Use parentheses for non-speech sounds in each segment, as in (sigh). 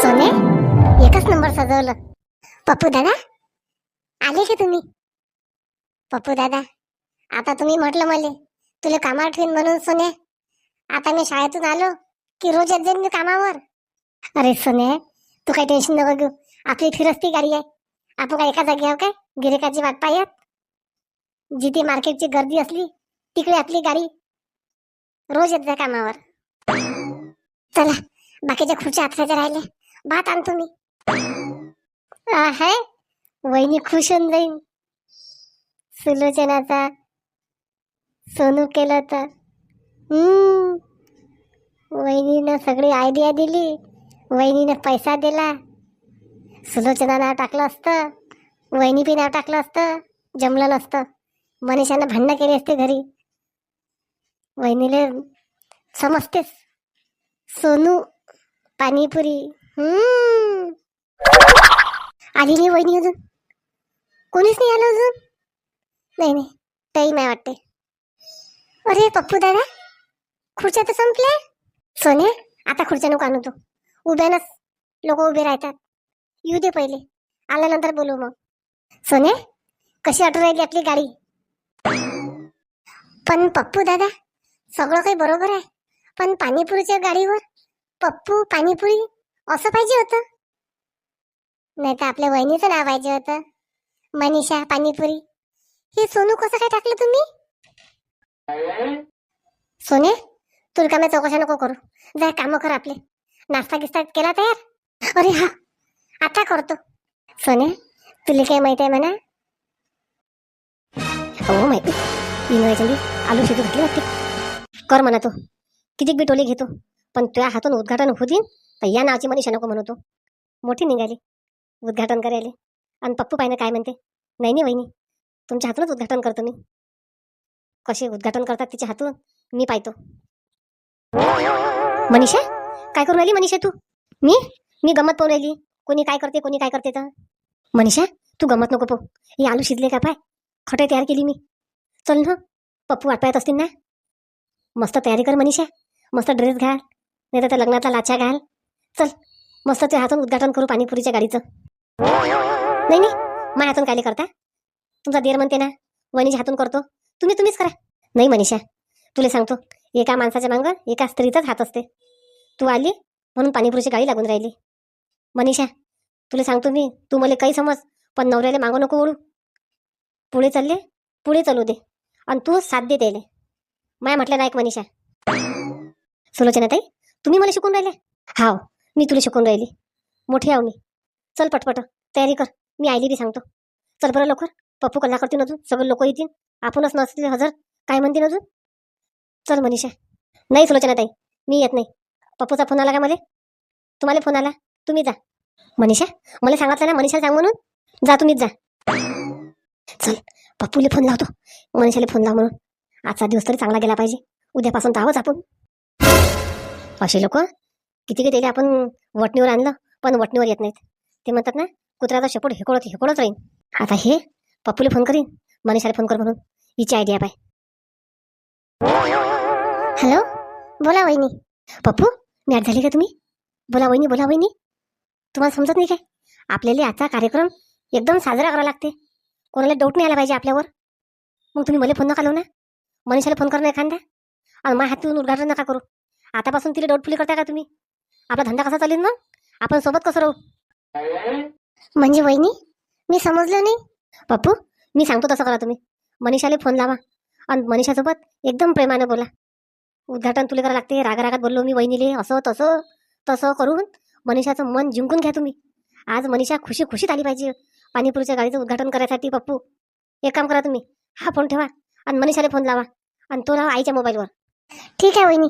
सोने एकच नंबर सजवलं. पप्पू दादा आले का तुम्ही? पप्पू दादा आता तुम्ही म्हटलं मले तुला कामावर ठेवीन म्हणून सोने. आता मी शाळेतून आलो की रोज येत जाईन मी कामावर. अरे सोने तू काही टेन्शन नको घेऊ. आपली फिरस्ती गाडी आहे. आपण काय एका जागी काय? गिरेकाची वाट पाहत? जिथे मार्केटची गर्दी असली तिकडे आपली गाडी. रोज येत जा कामावर. चला बाकीच्या खुर्च्या हाताच्या राहिले भात आणतो मी. आहे वहिनी खुश होऊन जाईन. सुलोचनाचा सोनू केलं तर वहिनीनं सगळी आयडिया दिली. वहिनीनं पैसा दिला. सुलोचना नाव टाकलं असतं. वहिनी बी नाव टाकलं असतं. जमलं नसतं. मनीषानं भांडणं केली असते घरी. वहिनीले समजतेस सोनू पाणीपुरी आली नाही वहिनी अजून. कोणीच नाही आलं अजून? नाही नाही. टाईम आहे वाटते. अरे पप्पू दादा खुर्च्या तर संपल्या. सोने आता खुर्च्या नको आणू तू. उभ्यानच लोक उभे राहतात. येऊ दे पहिले. आल्यानंतर बोलू मग. सोने कशी ऑर्डर राहिली आपली गाडी? पण पप्पू दादा सगळं काही बरोबर आहे. पण पाणीपुरीच्या गाडीवर पप्पू पाणीपुरी असं पाहिजे होतं? नाही तर आपल्या वहिनीचं नाव पाहिजे होतं. मनीषा पाणीपुरी. हे सोनू कसं काय टाकलं तुम्ही? सोने तुला का चौकशा नको करू. जाय काम कर आपले. नाश्ता गिस्ता केला तयार? अरे हा आता करतो. सोने तुला काय माहिती आहे म्हणा? हो माहिती इंग्रजी आलू शेती घातली वाटते. कर म्हणा तू. कितीक बी टोले घेतो. पण तुझ्या हातून उद्घाटन होऊ देईन. तर या नावाची मनीषा नको म्हणतो मोठी निघाली उद्घाटन करायला. आणि पप्पू पाहिनं काय म्हणते? नाही नाही वहिनी तुमच्या हातूनच उद्घाटन करतो मी. कसे उद्घाटन करतात तिच्या हातून? मी पाहतो. मनीषा काय करू राहिली मनीषा तू? मी? मी गमत पाहून राहिली. कोणी काय करते कोणी काय करते तर? मनीषा तू गमत नको पाहू. हे आलू शिजले का पाय? खटे तयार केली मी. चल ना पप्पू वाट पाहत असतील ना. मस्त तयारी कर मनीषा. मस्त ड्रेस घाल. नाही तर त्या लग्नाचा लाचा घाल. चल मस्त ते हातून उद्घाटन करू पाणीपुरीच्या गाडीचं. नाही नाही माझ्या हातून कायले करता तुमचा देर म्हणते ना वहिनीच्या हातून करतो. तुम्ही तुम्हीच करा. नाही मनीषा तुला सांगतो एका माणसाच्या मागं एका स्त्रीचाच हात असते. तू आली म्हणून पाणीपुरीची गाडी लागून राहिली. मनीषा तुला सांगतो मी तू मला काही समज पण नवऱ्याला मागू नको ओळू पुढे चालले पुढे चालू दे आणि तू साथ दे त्याले माया म्हटलं नाही मनीषा. सुलोचना ताई तुम्ही मला शिकून राहिले? हाव मी तुला शिकून राहिली. मोठी आव मी. चल पटपट. तयारी कर. मी आयली बी सांगतो. चल बरं लवकर. पप्पू कल्ला करतील अजून. सगळे लोक येतील. आपणच नसतील हजर. काय म्हणतील अजून? चल मनीषा. नाही सुलोचना ताई. मी येत नाही. पप्पूचा फोन आला का मला? तुम्हाला फोन आला? तुम्ही जा. मनीषा मला सांगितलं ना मनीषा सांग म्हणून. जा तुम्हीच जा. चल. पप्पूला फोन लावतो. मनीषाला फोन लाव म्हणून. आजचा दिवस तरी चांगला गेला पाहिजे. उद्यापासून तर आहोच आपण. असे लोक किती किती आपण वटणीवर आणलं पण वटणीवर येत नाहीत. ते म्हणतात ना कुत्र्याचा शेपूट हेकोळत हेकोळत राहीन. आता हे पप्पूला फोन करीन मनीषाला फोन कर म्हणून. हिची आयडिया पाय. हॅलो बोला वहिनी. पप्पू मॅट झाली का तुम्ही? बोला वहिनी बोला वहिनी. तुम्हाला समजत नाही काय? आपल्याला आजचा कार्यक्रम एकदम साजरा करावा लागते. कोणाला डाऊट नाही आला पाहिजे आपल्यावर. मग तुम्ही मला फोन नका लावू ना. मनीषाला फोन करणं एखादा. आणि माझ्या हातून उद्घाटन नका करू. आतापासून तिला डाऊटफुली करता का तुम्ही? आपला धंदा कसा चालेल मग? आपण सोबत कसं राहू? म्हणजे वहिनी मी समजलं नाही. पप्पू मी सांगतो तसं करा तुम्ही. मनीषाला फोन लावा आणि मनीषासोबत एकदम प्रेमानं बोला. उद्घाटन तुला करावं लागते. रागारागात बोललो मी वहिनीले. असं तसं तसं करून मनीषाचं मन जिंकून घ्या तुम्ही. आज मनीषा खुशी खुशीत आली पाहिजे. पाणीपुरीच्या गाडीचं उद्घाटन करायसाठी पप्पू. एक काम करा तुम्ही. हा फोन ठेवा आणि मनीषाला फोन लावा. आणि तो लावा आईच्या मोबाईलवर. ठीक आहे वहिनी.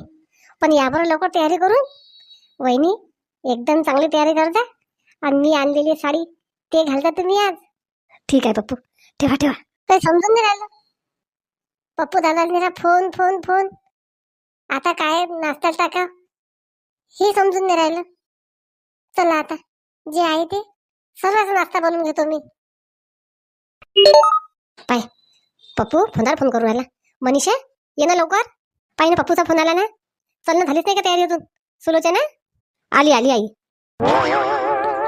पण यावर लवकर तयारी करून वहिनी एकदम चांगली तयारी करता. आणि मी आणलेली साडी ते घालता तुम्ही आज? ठीक आहे पप्पू. ठेवा ठेवा. काही समजून नाही राहिलं. पप्पू दादा फोन फोन फोन आता काय नाश्ता टाका. हे समजून नाही राहिलं. चला आता जे आहे ते सर्वच नाश्ता बनवून घेतो मी. पाय. पप्पू फोनवर फोन करून राहिला. मनीषा ये ना लवकर. पाय ना पप्पूचा फोन आला ना. चल ना झालीच नाही का तयारी अजून? सुलोचना? आली आली आई.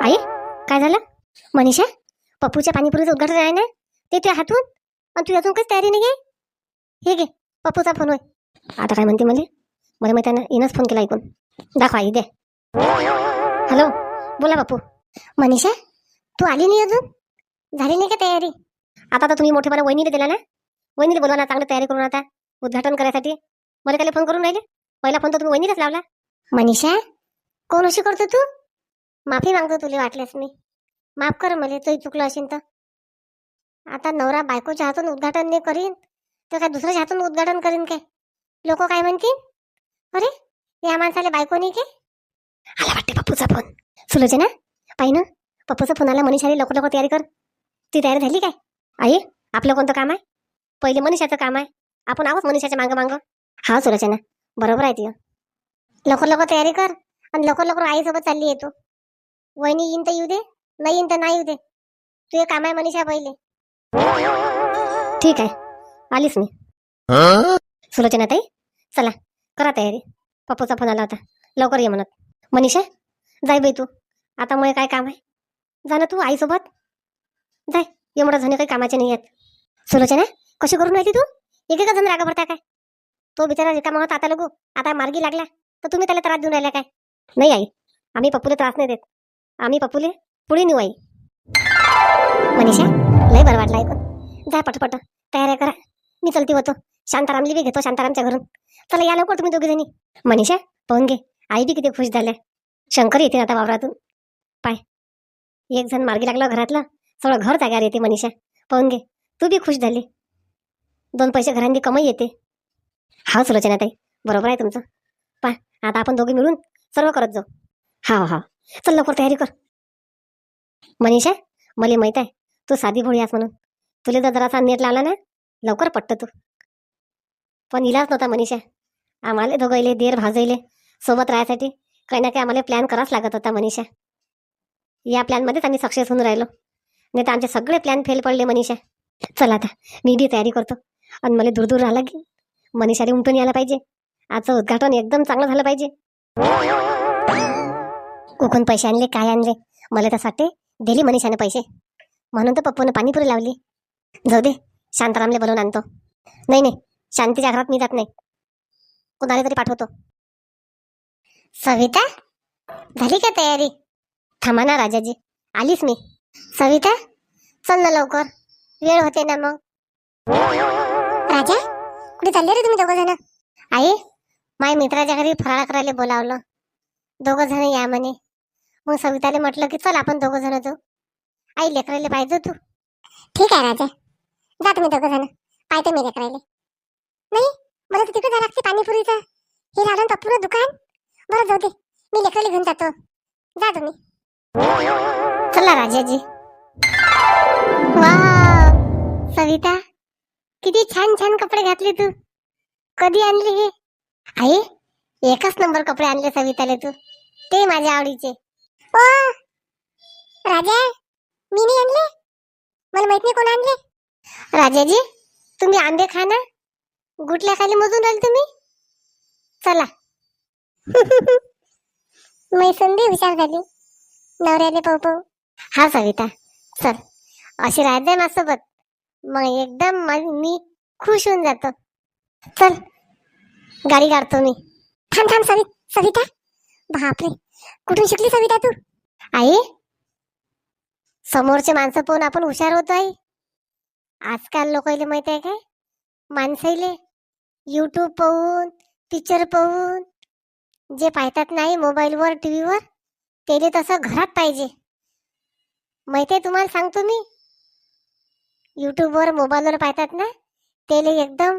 आई काय झालं? मनीषा पप्पूच्या पाणीपुरीचं उद्घाटन आहे ना? ते तुझ्या हातून? आणि तू अजून काही तयारी नाही आहे हे घे पप्पूचा फोन होय. आता काय म्हणते मला? मला माहिती त्यानं येणंच फोन केला ऐकून. दाखवा आई दे. हॅलो बोला बापू मनीषा तू आली नाही अजून? झाली नाही का तयारी? आता तर तुम्ही मोठेपणा वहिनीला दिला ना? वहिनीला बोलवा ना चांगली तयारी करून आता उद्घाटन करायसाठी. मला त्याला फोन करून राहिले. पहिला फोन तर तुम्ही वहिनीलाच लावला. मनीषा कोण अशी करतो तू? माफी मागतो तुला वाटल्यास मी. माफ कर मला तू चुकलं असेल तर. आता नवरा बायकोच्या हातून उद्घाटन नाही करीन तर काय दुसऱ्याच्या हातून उद्घाटन करीन काय? लोक काय म्हणतील? अरे या माणसाला बायको नाही काय? आला वाटते पप्पूचा फोन. सुलोचना पाहि ना पप्पूचा फोन आला मनीषाने लवकर लवकर तयारी कर. ती तयारी झाली काय? आई आपलं कोणतं काम आहे? पहिले मनीषाचं काम आहे. आपण आहोत मनीषाच्या मागं मागं. हा सुलोचना बरोबर आहे ती लवकर लवकर तयारी कर. आणि लवकर लवकर आईसोबत चालली येतो वहिनी येईन तर येऊ दे नाही येईन तर नाही येऊ दे. तुझे काम आहे मनीषा पहिले. ठीक आहे आलीच मी. सुलोचना ताई चला करा तयारी. पप्पूचा फोन आला होता लवकर ये म्हणत. मनीषा जाय बाई तू. आता मुळे काय काम आहे? जा ना तू आईसोबत. जाय एवढं जण काही कामाचे नाही आहेत. सुलोचना कशी करून राहिली तू? एकेका जण रागा भरता काय? तो बिचारा रिकामा होता आता लगू आता मार्गी लागला तर तुम्ही त्याला त्रास देऊन राहिला काय? नाही आई. आम्ही पप्पूला त्रास नाही देत. आम्ही पप्पूले पुढे नेऊ आई. मनीषा लय बरं वाटलं ऐकून. जा पटपट तयाऱ्या करा. मी चलती होतो. शांतारामली बी घेतो शांतारामच्या घरून. चला या लवकर तुम्ही दोघीजणी. मनीषा पाहून घे. आई बी किती खुश झाल्या. शंकर येते आता वावरातून. पाय. एक जण मार्गी लागला घरातलं. सगळं घर जाग्यावर येते मनीषा. पाहून घे. तू बी खुश झाली. दोन पैसे घरांनी कमाई येते. हा सुलोचना ताई. बरोबर आहे तुमचं. पा आता आपण दोघे मिळून सर्व करत जाऊ. हा हा. चल लवकर तयारी कर. मनीषा मला माहीत आहे तू साधी भोळी आहेस म्हणून. तुला जर जरासा नेट लावला ना लवकर पटतं तू. पण इलाज नव्हता मनीषा. आम्हाला दोघायले देर भाजायले सोबत राहायसाठी काही ना काही आम्हाला प्लॅन करावाच लागत होता मनीषा. या प्लॅनमध्येच आम्ही सक्सेस होऊन राहिलो. नाही तर आमचे सगळे प्लॅन फेल पडले मनीषा. चला आता मी बी तयारी करतो. आणि मला दूर दूर राहिला की मनीषाने उमटून यायला पाहिजे. आजचं उद्घाटन एकदम चांगलं झालं पाहिजे. कोकून पैसे आणले काय आणले? मला तर वाटते दिली मनीषाने पैसे. म्हणून तर पप्पूने पाणीपुरी लावली. जाऊ दे शांतारामले बोलवून आणतो. नाही नाही शांतीच्या घरात मी जात नाही. कुणाला तरी पाठवतो. सविता झाली का तयारी? थांबा ना राजाजी आलीच मी. सविता चल ना लवकर. वेळ होते ना मग. राजा कुठे चालले रे तुम्ही दोघं जण आई माझ्या मित्राच्या घरी फराळ करायला बोलावलं. दोघं जण या म्हणे. मग सविताले म्हटलं की चल आपण दोघं जण जाऊ. आई लेकरायला पाहिजे तू. ठीक आहे राजा. जा तुम्ही दोघं जण. पाहते मी लेकरायले. नाही मला तर तिकडे जायला लागते पाणीपुरीचं. हे राहून पप्पूचं दुकान? बरं जाऊ दे. मी लेकराला घेऊन जातो. जा तुम्ही. चला राजाजी. वा! सविता किती छान छान कपडे घातले तू. कधी आणले हे? आई एकच नंबर कपडे आणले सविताले तू. ते माझ्या आवडीचे. ओ! राजा मी नाही आणले? मला माहीत नाही कोण आणले. राजाजी तुम्ही आंबे खा ना. गुटल्या खाली मोजून राहिले तुम्ही. चला. (laughs) मी संधी हुशार झाली. नवऱ्याने पाहू पाहू. हा सविता. चल. अशी राहत जाय माझ्यासोबत. मग एकदम मी खुश होऊन जातो. चल. गाडी काढतो मी. थांब थांब सवि सविता. बापरे कुठून शिकली सविता तू? आई समोरचे माणसं पाहून आपण हुशार होतो आई. आजकाल लोकांना माहीत आहे काय? माणसाईले युट्यूब पाहून पिक्चर पाहून जे पाहतात नाही मोबाईलवर टी व्हीवर त्याले तसं घरात पाहिजे. माहिती आहे तुम्हाला सांगतो मी? युट्यूबवर मोबाईलवर पाहतात ना त्याला एकदम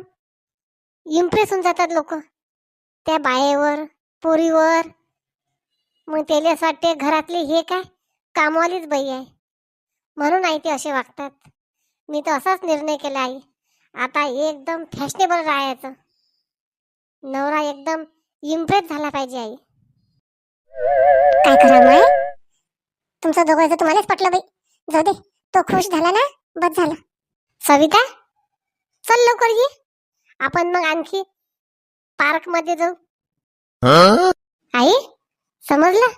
इम्प्रेस होऊन जातात लोक. त्या बायेवर पोरीवर. मग त्याला असं वाटते घरातली हे काय? कामवालीच बाई आहे. म्हणून आई ते असे वागतात. मी तर असाच निर्णय केला आई. आता एकदम फॅशनेबल राहायचं. नवरा एकदम इम्प्रेस झाला पाहिजे आई. काय करा माय तुमचं दोघांचं तुम्हालाच पटलं बाई. जाऊ दे. तो खुश झाला ना बस झालं. सविता? चल लवकर ये. आपण मग आणखी पार्कमध्ये जाऊ आई समजलं?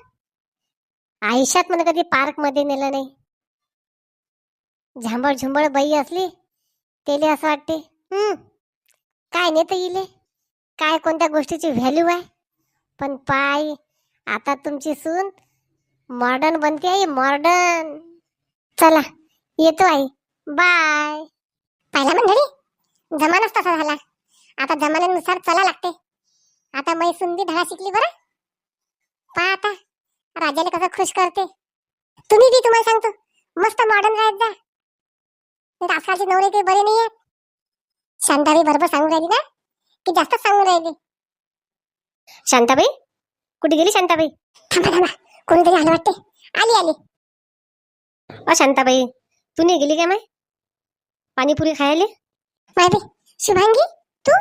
आयुष्यात मला कधी पार्कमध्ये नेलं नाही. झांबळ झुंबळ बाई असली तेले असं वाटते हम्म काय नेत इले? काय कोणत्या गोष्टीची व्हॅल्यू आहे? पण पाय आता तुमची सून मॉडर्न बनते आई मॉडर्न चला येतो आई. बाय पाहिला मंडळी? जमानाच तसा झाला. आता जमान्यानुसार चला लागते. आता मै सुंदी धडा शिकली बरं. पहा आता राजाला कसं खुश करते. तुम्ही बी तुम्हाला सांगतो मस्त मॉडर्न राहत जा. नाही आजकालचे नवरे काही बरे नाही आहेत शांताबाई बरोबर सांगून राहिली ना? की जास्तच सांगून राहिली. शांताबाई? कुठे गेली शांताबाई? थांबा थांबा. कोणीतरी आलं वाटते. आली आली. अ शांताबाई तू नाही गेली काय माय? पाणीपुरी खायला? माहिती शुभांगी तू?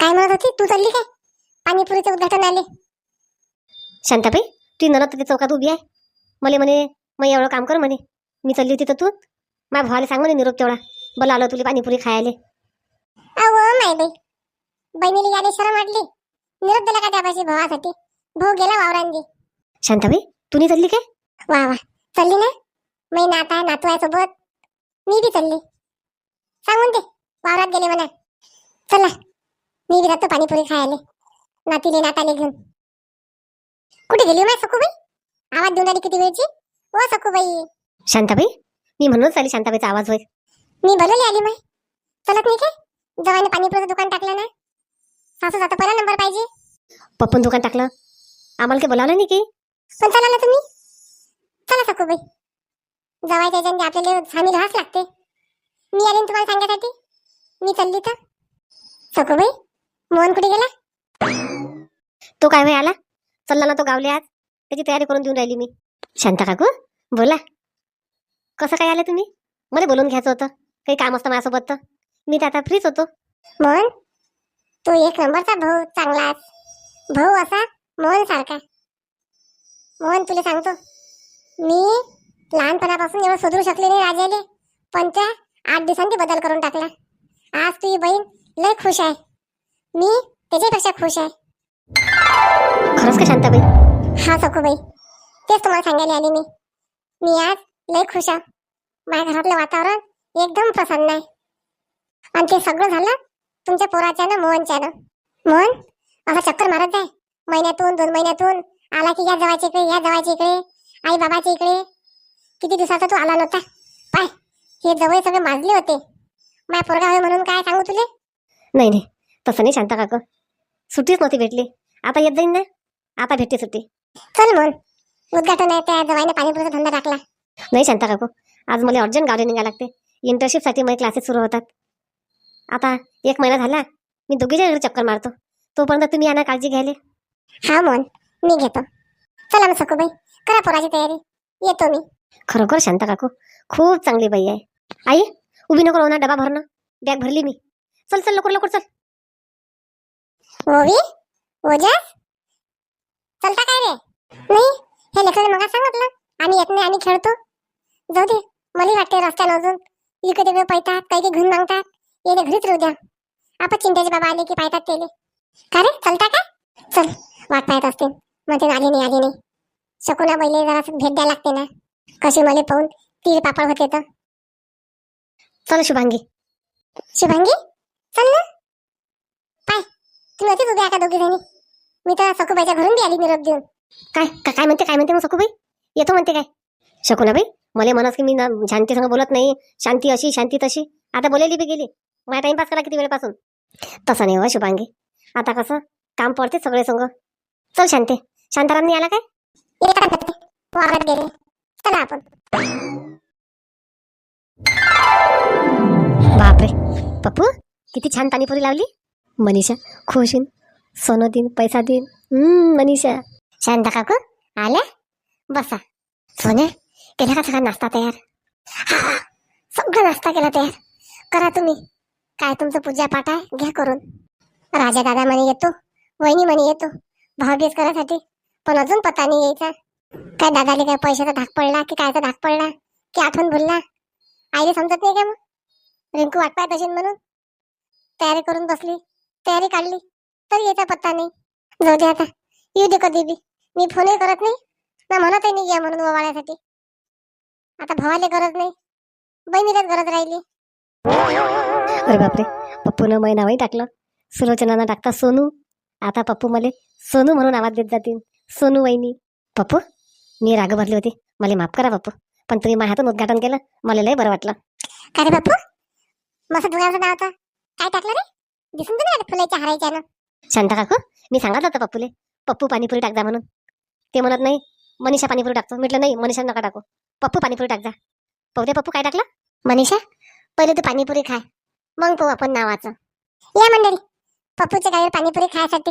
काय म्हणत होती? तू चालली काय? पाणीपुरीचं उद्घाटन आले. शांताबाई ती नरत तिथे चौकात उभी आहे. मले म्हणे मग एवढं काम कर म्हणे. मी चालली होती तर तू माझ्या भावाला सांग म्हणे निरोप तेवढा. बोला आलो तुला पाणीपुरी खायला. अहो बाई बहिणीला याने शरम वाटली. निरोप दिला का त्या पाशी भावासाठी? भाऊ गेला वावरांनी. शांताबाई तू नाही चालली काय? वा वा चालली ना? मी नाता नातू आहे सोबत. मी बी चालली. सांगून दे. वावरात गेले म्हणा. चला मी बी जातो पाणीपुरी खायला. नातीले नाताले घेऊन. कुठे गेली माय सखूबाई? आवाज देऊन आली किती वेळची? ओ सखूबाई. शांताबाई मी म्हणूनच आली शांताबाईचा आवाज होय. मी बोलवली आली माय चलत नाही काय जवाने पाणीपुरीचं दुकान टाकलं ना. सासू जाता पहिला नंबर पाहिजे. पप्पन दुकान टाकलं. आम्हाला काही बोलावलं नाही की? पण चला ना तुम्ही. चला सखूबाई. जवायच्या आपल्याला सामील व्हावंच लागते. मी आली ना तुम्हाला सांगण्यासाठी? मी चालली तर? सखूबाई मोहन कुठे गेला? तो काय होय आला? चालला ना तो गावले आज. त्याची तयारी करून देऊन राहिली मी. शांता काकू बोला. कसं काय आलं तुम्ही? मला बोलून घ्यायचं होतं. काही काम असतं माझ्यासोबत तर. मी तर आता फ्रीच होतो. मोहन तो एक नंबरचा भाऊ चांगलाच भाऊ असा मोहन सारखा. मोहन तुला सांगतो. मी लहानपणापासून एवढं सुधरू शकले नाही राजाले. पण त्या आठ दिवसांनी बदल करून टाकला. आज तुझी बहीण लय खुश आहे. मी त्याच्यापेक्षा खुश आहे. खरंच का शांताबाई? हा सखूबाई तेच तुम्हाला सांगायला आले मी. मी आज लय खुश आहे. माझ्या घरातलं वातावरण एकदम प्रसन्न आहे. आणि ते सगळं झालं तुमच्या पोराच्यानं मोहनच्यानं. मोहन असं चक्कर मारत जाय. महिन्यातून दोन महिन्यातून आला की या जवायच्या इकडे या जवायच्या इकडे आई बाबाच्या इकडे. किती दिवसाचा तू आला नव्हता. पाय हे जवळ सगळे माजले होते. माझ्या पोरगा होय म्हणून काय सांगू तुले नाही नाही. तसं नाही शांता काका. सुट्टीच नव्हती भेटली. आता येत जाईन ना? आता भेटते सुट्टी. चल मोहन उद्घाटन आहे त्या जवाईने पाणीपुरीचा धंदा टाकला. नाही शांता काकू. आज मला अर्जंट गावले निघायला लागते. इंटर्नशिपसाठी माझे क्लासेस सुरू होतात. आता एक महिना झाला. मी दोघीच्या घरी चक्कर मारतो. तोपर्यंत तुम्ही यांना काळजी घ्यायला. हा मोहन मी घेतो. चला मग सखूबाई. करा पोराची तयारी. येतो मी. खरोखर शांत काकू खूप चांगली बाई आहे. आई उभी नको राहू ना डबा भरणं बॅग भरली मी. चल चल लवकर लवकर चल. ओवी? ओजस? चलता काय रे? नाही हे लेकराने मग सांगितलं. आम्ही येत नाही आम्ही खेळतो. जाऊ दे. मला वाटते रस्त्यानं अजून. इकडे तिकडे पाहतात काही काही घेऊन मागतात. येणे घरीच राहू द्या. आपण चिंताचे बाबा आले की पाहतात तेले का रे? चलता का? चल वाट पाहत असते. मग ते आले नाही आले नाही. शकुना बैले जरा भेट द्यायला लागते ना. कशी मला पाहून तीर पापड होते तर. चल शुभांगी. शुभांगी? चल ना. पाय. तुम्ही असेच उभे आता दोघी जणी? मी तर सखूबाईच्या घरून बी आली निरोप देऊन. काय? का- काय म्हणते काय म्हणते मग सखूबाई? येतो म्हणते काय? शकुनाबाई मला म्हणत की मी ना शांती संग बोलत नाही. शांती अशी शांती तशी. आता बोलेली बी गेली. माझा टाइमपास करा किती वेळपासून? तसं नाही हो शुभांगी. आता कसं? काम पडते सगळे संग. चल शांती. शांताराम नाही आला काय? वावरात हो, गेले. चला आपण. पप्पू किती छान पाणीपुरी लावली. मनीषा खुश होईन. सोनं देईन पैसा देईन. मनीषा. शांता काकू आल्या? बसा. सोन्या केला का सगळा नाश्ता तयार? हा, सगळं नाश्ता केला तयार. करा तुम्ही. काय तुमचं पूजा पाठ आहे घ्या करून. राजा दादा म्हणे येतो वहिनी म्हणे येतो. भावबीज करायसाठी. पण अजून पता नाही यायचा. काय दादाले काय पैशाचा धाक पडला की कायचा धाक पडला की आठवण भुलला? आईला समजत नाही का मग? रिंकू वाट पाहत असेल म्हणून. तयारी करून बसली. तयारी काढली. तरी याचा पत्ता नाही जाऊ दे आता. येऊ दे कधी बी. मी फोनही करत नाही. ना म्हणतही नाही या म्हणून ओवाळ्यासाठी. आता भावाले गरज नाही. बहिणीलाच गरज राहिली. अरे बापरे. पप्पूनं मै नावही टाकलं. सुलोचनानं टाकता सोनू. आता पप्पू मले सोनू म्हणून आवाज देत जातील. सोनू वहिनी. पप्पू मी राग भरली होती. मला माफ करा पप्पू. पण तुम्ही माझ्या हातून उद्घाटन केलं. मला लय बरं वाटलं. का रे बापू? मस्त दुकानाचं नाव होतं काय टाकलं रे? दिसून तर नाही आलं फुलाच्या हारायच्या ना शांता काकू मी सांगत होतं पप्पूले. पप्पू पाणीपुरी टाक जा म्हणून. ते म्हणत नाही मनीषा पाणीपुरी टाकतो. म्हटलं नाही मनीषा नका टाकू. पप्पू पाणीपुरी टाक जा पहिले पप्पू काय टाकलं? मनीषा पहिले तू पाणीपुरी खाय मग पाहू आपण नावाचं. या मंडळी पप्पूच्या गावी पाणीपुरी खायसाठी.